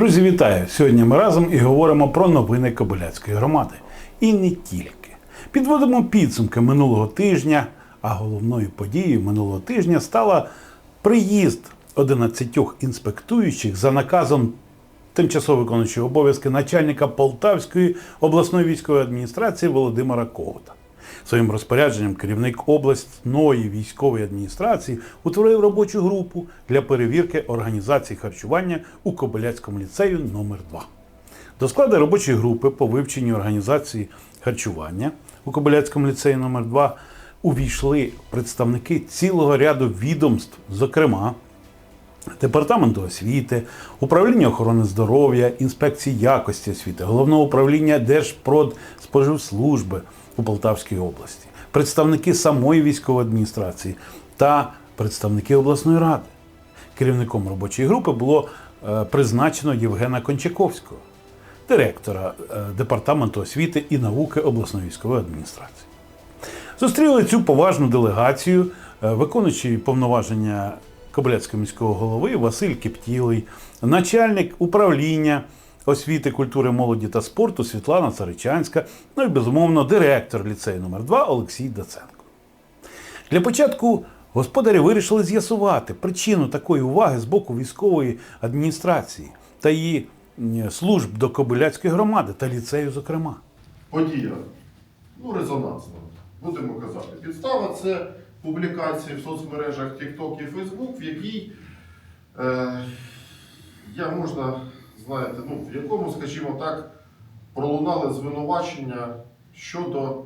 Друзі, вітаю! Сьогодні ми разом і говоримо про новини Кобиляцької громади. І не тільки. Підводимо підсумки минулого тижня, а головною подією минулого тижня стала приїзд 11 інспектуючих за наказом тимчасово виконуючого обов'язки начальника Полтавської обласної військової адміністрації Володимира Ковта. Своїм розпорядженням керівник обласної військової адміністрації утворив робочу групу для перевірки організації харчування у Кобиляцькому ліцею номер 2 До складу робочої групи по вивченню організації харчування у Кобиляцькому ліцеї номер 2 увійшли представники цілого ряду відомств, зокрема Департаменту освіти, управління охорони здоров'я, інспекції якості освіти, головного управління Держпродспоживслужби у Полтавській області, представники самої військової адміністрації та представники обласної ради. Керівником робочої групи було е, призначено Євгена Кончаковського, директора е, департаменту освіти і науки обласної військової адміністрації. Зустріли цю поважну делегацію, е, виконуючий повноваження Кобиляцького міського голови Василь Кептілий, начальник управління освіти, культури, молоді та спорту Світлана Царичанська, ну і безумовно директор ліцею номер 2 Олексій Даценко. Для початку господарі вирішили з'ясувати причину такої уваги з боку військової адміністрації та її служб до Кобиляцької громади та ліцею, зокрема. подія, ну, резонансна, будемо казати. Підстава це публікації в соцмережах TikTok і Facebook, в якій е, я можна, знаєте, ну, в якому, скажімо так, пролунали звинувачення щодо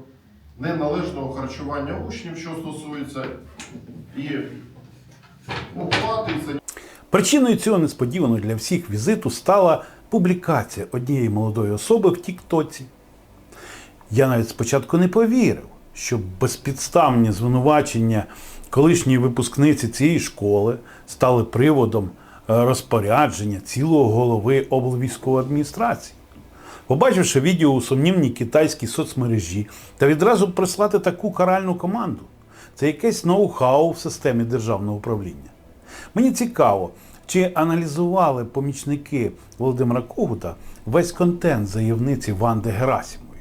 неналежного харчування учнів, що стосується і ну, Причиною цього несподіваного для всіх візиту стала публікація однієї молодої особи в Тіктоці. Я навіть спочатку не повірив, що безпідставні звинувачення колишньої випускниці цієї школи стали приводом е, розпорядження цілого голови облвійськової адміністрації. Побачивши відео у сумнівній китайській соцмережі та відразу прислати таку каральну команду, це якесь ноу-хау в системі державного управління. Мені цікаво, чи аналізували помічники Володимира Когута весь контент заявниці Ванди Герасимової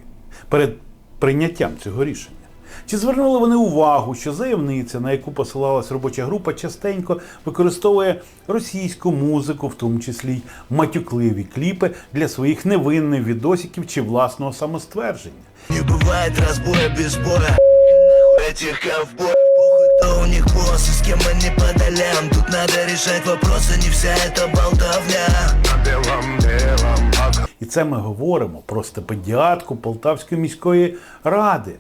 перед прийняттям цього рішення? Чи звернули вони увагу, що заявниця, на яку посилалась робоча група, частенько використовує російську музику, в тому числі й матюкливі кліпи для своїх невинних відосиків чи власного самоствердження? Не бывает разбоя без боя Этих ковбоев Похуй, кто у них босс и с кем они по долям Тут надо решать вопросы, не вся эта болтовня На белом, белом І це ми говоримо про стипендіатку Полтавської міської ради,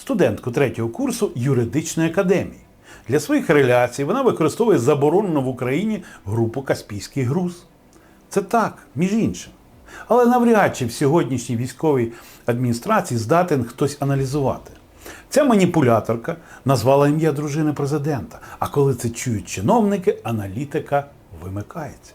студентку третього курсу юридичної академії. Для своїх реляцій вона використовує заборонену в Україні групу Каспійський груз. Це так, між іншим. Але навряд чи в сьогоднішній військовій адміністрації здатен хтось аналізувати. Ця маніпуляторка назвала ім'я дружини президента. А коли це чують чиновники, аналітика вимикається.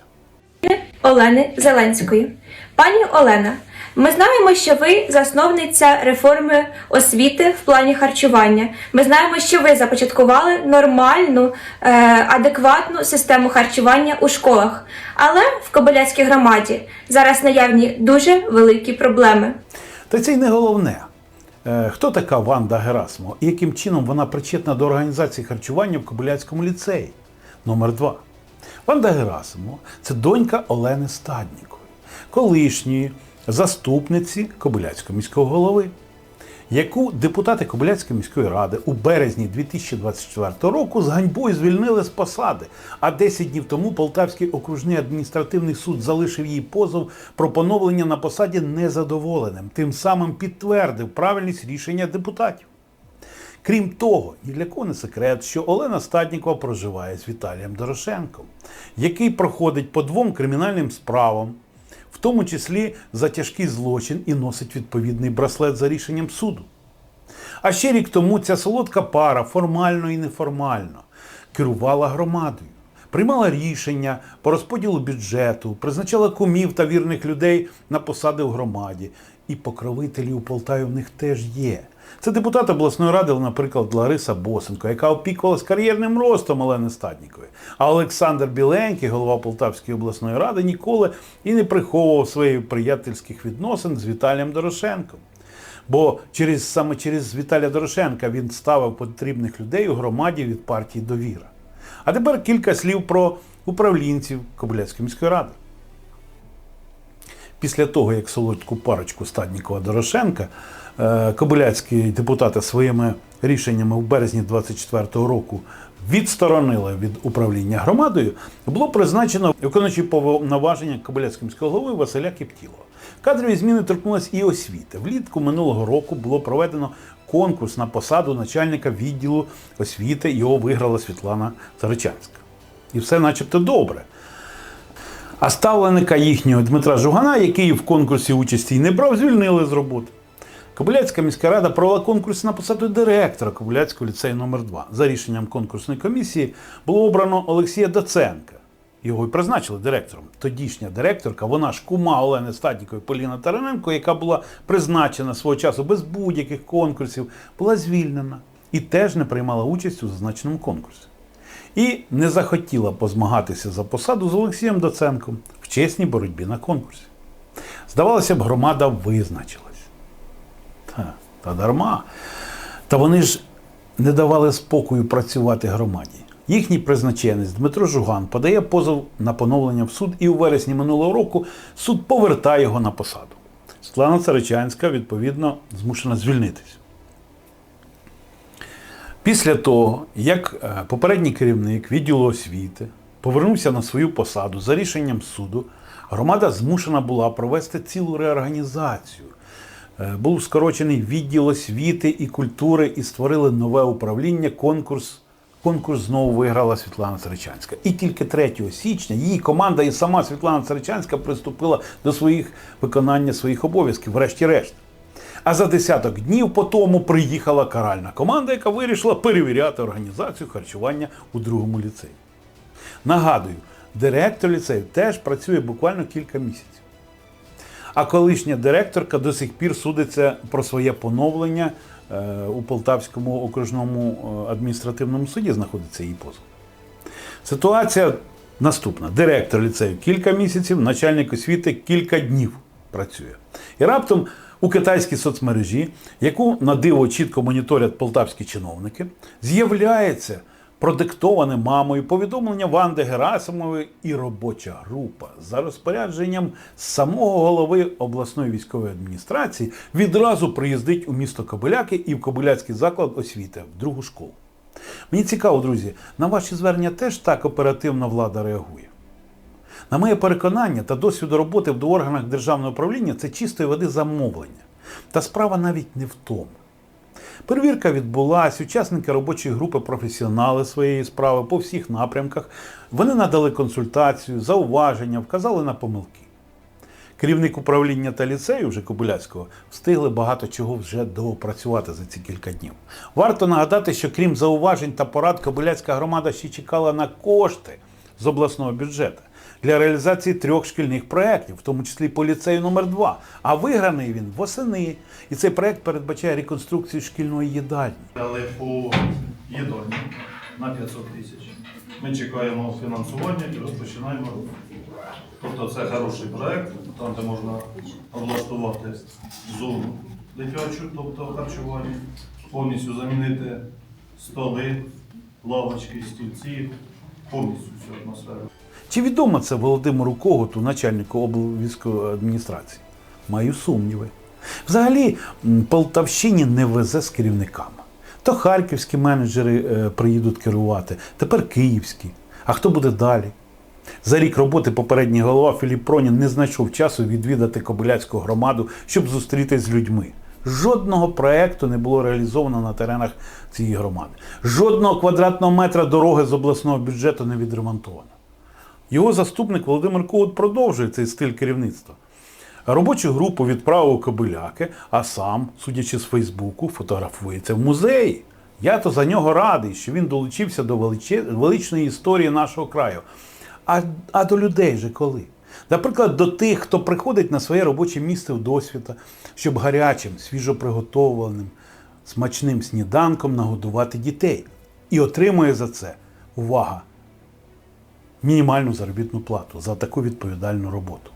Олени Зеленської. Пані Олена, ми знаємо, що ви засновниця реформи освіти в плані харчування. Ми знаємо, що ви започаткували нормальну, е, адекватну систему харчування у школах. Але в Кобиляцькій громаді зараз наявні дуже великі проблеми. Та це й не головне. Е, Хто така Ванда Герасимова і яким чином вона причетна до організації харчування в Кобиляцькому ліцеї? Номер 2. Ванда Герасимова це донька Олени Стаднікової, колишньої заступниці Кобиляцького міського голови, яку депутати Кобиляцької міської ради у березні 2024 року з ганьбою звільнили з посади. А 10 днів тому Полтавський окружний адміністративний суд залишив її позов про поновлення на посаді незадоволеним, тим самим підтвердив правильність рішення депутатів. Крім того, ні для кого не секрет, що Олена Стаднікова проживає з Віталієм Дорошенком, який проходить по двом кримінальним справам, в тому числі за тяжкий злочин і носить відповідний браслет за рішенням суду. А ще рік тому ця солодка пара формально і неформально керувала громадою, приймала рішення по розподілу бюджету, призначала кумів та вірних людей на посади в громаді. І покровителі у Полтаві в них теж є. Це депутат обласної ради, наприклад, Лариса Босенко, яка опікувалась кар'єрним ростом Олени Стаднікової. А Олександр Біленький, голова Полтавської обласної ради, ніколи і не приховував своїх приятельських відносин з Віталієм Дорошенком. Бо через, саме через Віталія Дорошенка він ставив потрібних людей у громаді від партії Довіра. А тепер кілька слів про управлінців Кобиляцької міської ради. Після того, як солодку парочку Стаднікова Дорошенка, кобиляцькі депутати своїми рішеннями в березні 24-го року відсторонили від управління громадою, було призначено виконуючий повноваження Кобиляцького міського голови Василя Кіптілова. Кадрові зміни торкнулись і освіти. Влітку минулого року було проведено конкурс на посаду начальника відділу освіти. Його виграла Світлана Заричанська. І все начебто добре. А ставленика їхнього Дмитра Жугана, який в конкурсі участі не брав, звільнили з роботи. Кобиляцька міська рада провела конкурс на посаду директора Кобиляцького ліцею номер 2 За рішенням конкурсної комісії було обрано Олексія Доценка. Його й призначили директором. Тодішня директорка, вона ж кума Олени Статнікової Поліна Тараненко, яка була призначена свого часу без будь-яких конкурсів, була звільнена і теж не приймала участь у зазначеному конкурсі і не захотіла позмагатися за посаду з Олексієм Доценком в чесній боротьбі на конкурсі. Здавалося б, громада визначилась. Та, дарма. Та вони ж не давали спокою працювати громаді. Їхній призначенець Дмитро Жуган подає позов на поновлення в суд, і у вересні минулого року суд повертає його на посаду. Світлана Царичанська, відповідно, змушена звільнитись. Після того, як е, попередній керівник відділу освіти повернувся на свою посаду за рішенням суду, громада змушена була провести цілу реорганізацію. Е, Був скорочений відділ освіти і культури і створили нове управління. Конкурс, конкурс знову виграла Світлана Царичанська. І тільки 3 січня її команда і сама Світлана Царичанська приступила до своїх виконання своїх обов'язків, врешті-решт. А за десяток днів по тому приїхала каральна команда, яка вирішила перевіряти організацію харчування у другому ліцеї. Нагадую, директор ліцею теж працює буквально кілька місяців. А колишня директорка до сих пір судиться про своє поновлення е, у Полтавському окружному е, адміністративному суді знаходиться її позов. Ситуація наступна: директор ліцею кілька місяців, начальник освіти кілька днів працює. І раптом у китайській соцмережі, яку на диво чітко моніторять полтавські чиновники, з'являється продиктоване мамою повідомлення Ванди Герасимової і робоча група за розпорядженням самого голови обласної військової адміністрації відразу приїздить у місто Кобиляки і в Кобиляцький заклад освіти в другу школу. Мені цікаво, друзі, на ваші звернення теж так оперативно влада реагує. На моє переконання та досвід роботи в органах державного управління це чистої води замовлення. Та справа навіть не в тому. Перевірка відбулась, учасники робочої групи професіонали своєї справи по всіх напрямках. Вони надали консультацію, зауваження, вказали на помилки. Керівник управління та ліцею вже Кобиляцького встигли багато чого вже доопрацювати за ці кілька днів. Варто нагадати, що крім зауважень та порад, Кобиляцька громада ще чекала на кошти з обласного бюджету для реалізації трьох шкільних проєктів, в тому числі по ліцею номер 2 А виграний він восени. І цей проєкт передбачає реконструкцію шкільної їдальні. Але по їдальні на 500 тисяч. Ми чекаємо фінансування і розпочинаємо. Тобто це хороший проект, там де можна облаштувати зону дитячу, тобто харчування, повністю замінити столи, лавочки, стільці, повністю всю атмосферу. Чи відомо це Володимиру Коготу, начальнику облвійської адміністрації? Маю сумніви. Взагалі, Полтавщині не везе з керівниками. То харківські менеджери е, приїдуть керувати, тепер київські. А хто буде далі? За рік роботи попередній голова Філіп Пронін не знайшов часу відвідати Кобиляцьку громаду, щоб зустрітись з людьми. Жодного проекту не було реалізовано на теренах цієї громади. Жодного квадратного метра дороги з обласного бюджету не відремонтовано. Його заступник Володимир Когут продовжує цей стиль керівництва. Робочу групу відправив Кобиляки, а сам, судячи з Фейсбуку, фотографується в музеї. Я то за нього радий, що він долучився до величної історії нашого краю. А, а до людей же коли? Наприклад, до тих, хто приходить на своє робоче місце в досвіта, щоб гарячим, свіжоприготованим смачним сніданком нагодувати дітей і отримує за це увага мінімальну заробітну плату за таку відповідальну роботу.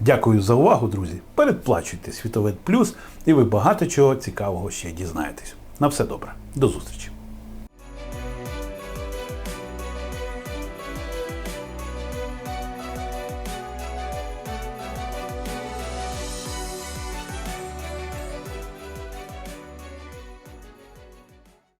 Дякую за увагу, друзі. Передплачуйте Світовед Плюс, і ви багато чого цікавого ще дізнаєтесь. На все добре. До зустрічі!